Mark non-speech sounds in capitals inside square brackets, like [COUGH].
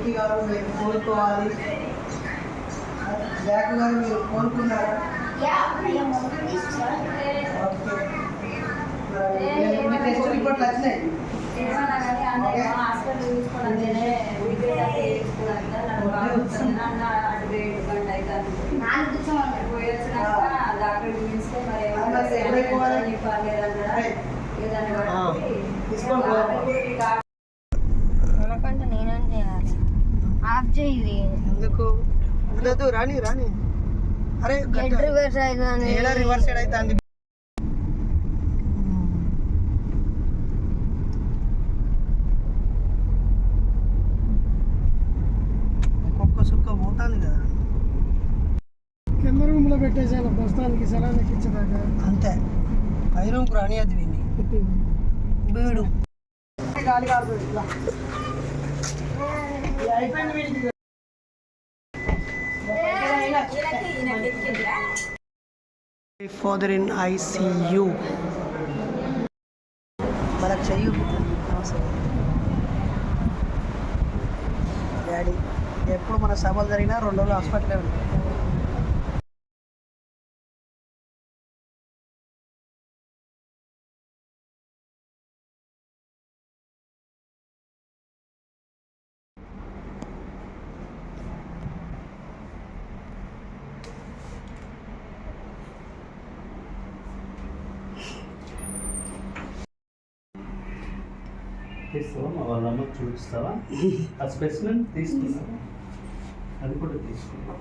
జ్యోతి గారు మీరు కోరుకోవాలి జాకు గారు మీరు కోరుకున్నారా ఓకే మరి మీ టెస్ట్ రిపోర్ట్లు వచ్చినాయి ఏమన్నా చేయి ఎందుకు? ఉండదు రాని రాని. అరే రివర్స్ అవుతుంది ఏడా రివర్స్ సైడ్ అయితే కదా. కింద పెట్టేసాను ప్రస్తుతానికి సెలవు ఎక్కించదాకా అంతే. పై రూమ్కి రానియద్దు విని బీడు గాలి కారుతుంది. ఇట్లా. Father in ICU. మనకు చెయ్యి డాడీ ఎప్పుడు మన సభలు జరిగినా రెండు రోజులు హాస్పిటలే ఉంటాయి. తీస్తావా మా వాళ్ళ అమ్మకి చూపిస్తావా? [LAUGHS] ఆ స్పెసిమెన్ తీసుకున్నావా అది కూడా తీసుకున్నావా